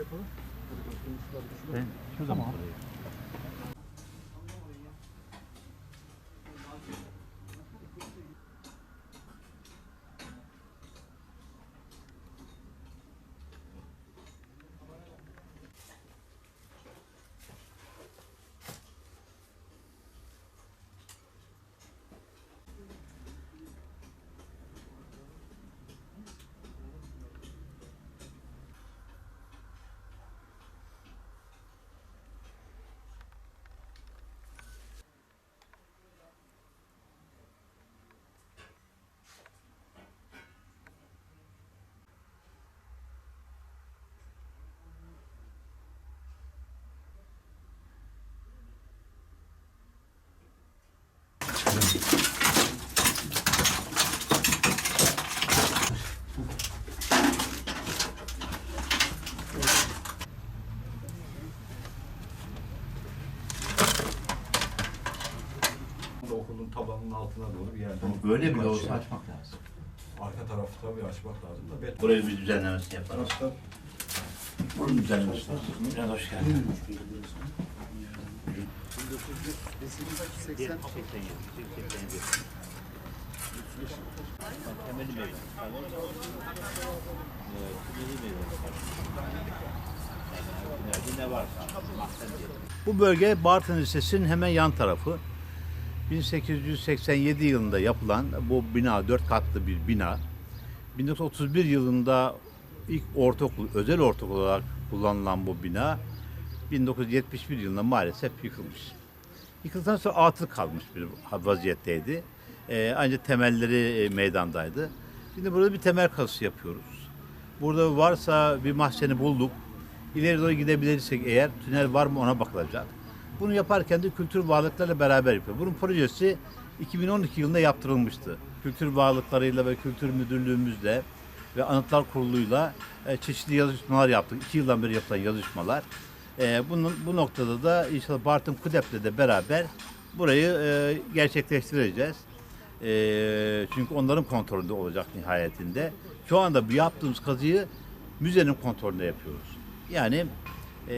yapalım. Ben şuradan Tamam. buraya. Tabanının altına doğru bir yerde. Böyle bile olsa açmak lazım. Arka tarafı tabii açmak lazım da. Bet Burayı bir düzenlemesini yaparız. Burası Bunun düzenlemesini. Biraz hoş geldin. Bu bölge Bartın Lisesi'nin hemen yan tarafı. 1887 yılında yapılan bu bina, dört katlı bir bina. 1931 yılında ilk ortaokul, özel ortaokul olarak kullanılan bu bina 1971 yılında maalesef yıkılmış. Yıkıldıktan sonra atıl kalmış bir vaziyetteydi. Ee, ancak temelleri e, meydandaydı. Şimdi burada bir temel kazısı yapıyoruz. Burada varsa bir mahzeni bulduk. İleri doğru gidebilirsek eğer tünel var mı ona bakılacak. Bunu yaparken de kültür varlıklarıyla beraber yapıyor. Bunun projesi 2012 yılında yaptırılmıştı. Kültür varlıklarıyla ve kültür müdürlüğümüzle ve anıtlar kuruluyla e, çeşitli yazışmalar yaptık. İki yıldan beri yapılan yazışmalar. E, bunun bu noktada da inşallah Bartın Kudep'le de beraber burayı e, gerçekleştireceğiz. E, çünkü onların kontrolünde olacak nihayetinde. Şu anda yaptığımız kazıyı müzenin kontrolünde yapıyoruz. Yani e,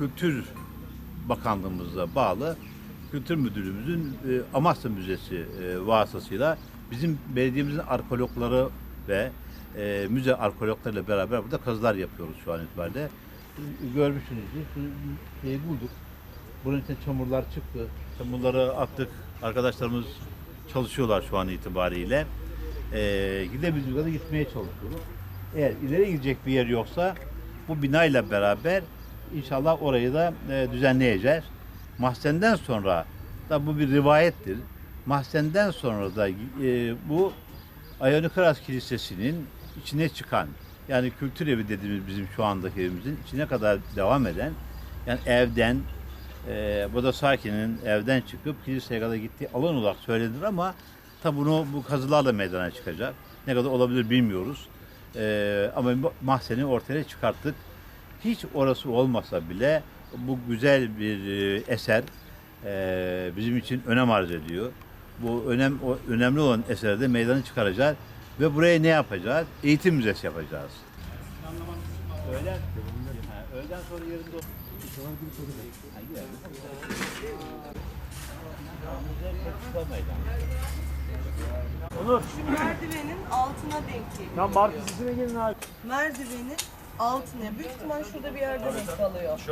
Kültür Bakanlığımıza bağlı Kültür Müdürlüğümüzün e, Amasya Müzesi e, vasıtasıyla bizim belediyemizin arkeologları ve e, müze arkeologlarıyla beraber burada kazılar yapıyoruz şu an itibariyle. Görmüşsünüzdür. Şeyi bulduk. Bunun için çamurlar çıktı. Çamurları attık. Arkadaşlarımız çalışıyorlar şu an itibariyle. E, gidebildiğimiz kadar gitmeye çalışıyoruz. Eğer ileri gidecek bir yer yoksa bu binayla beraber inşallah orayı da e, düzenleyeceğiz. Mahzenden sonra da bu bir rivayettir. Mahzenden sonra da e, bu Ayonikaras Kilisesi'nin içine çıkan yani kültür evi dediğimiz bizim şu andaki evimizin içine kadar devam eden yani evden e, bu da sakinin evden çıkıp kiliseye kadar gittiği alan olarak söylenir ama tabi bunu bu kazılarla meydana çıkacak. Ne kadar olabilir bilmiyoruz. E, ama mahzeni ortaya çıkarttık. Hiç orası olmasa bile bu güzel bir e, eser e, bizim için önem arz ediyor. Bu önem o önemli olan eserde meydanı çıkaracağız ve buraya ne yapacağız? Eğitim müzesi yapacağız. Öğlen, ha, öğleden sonra yerinde Onur. Şu merdivenin altına denk geliyor. Tam bar gelin abi. Merdivenin altına. Büyük ihtimal şurada bir yerde kalıyor.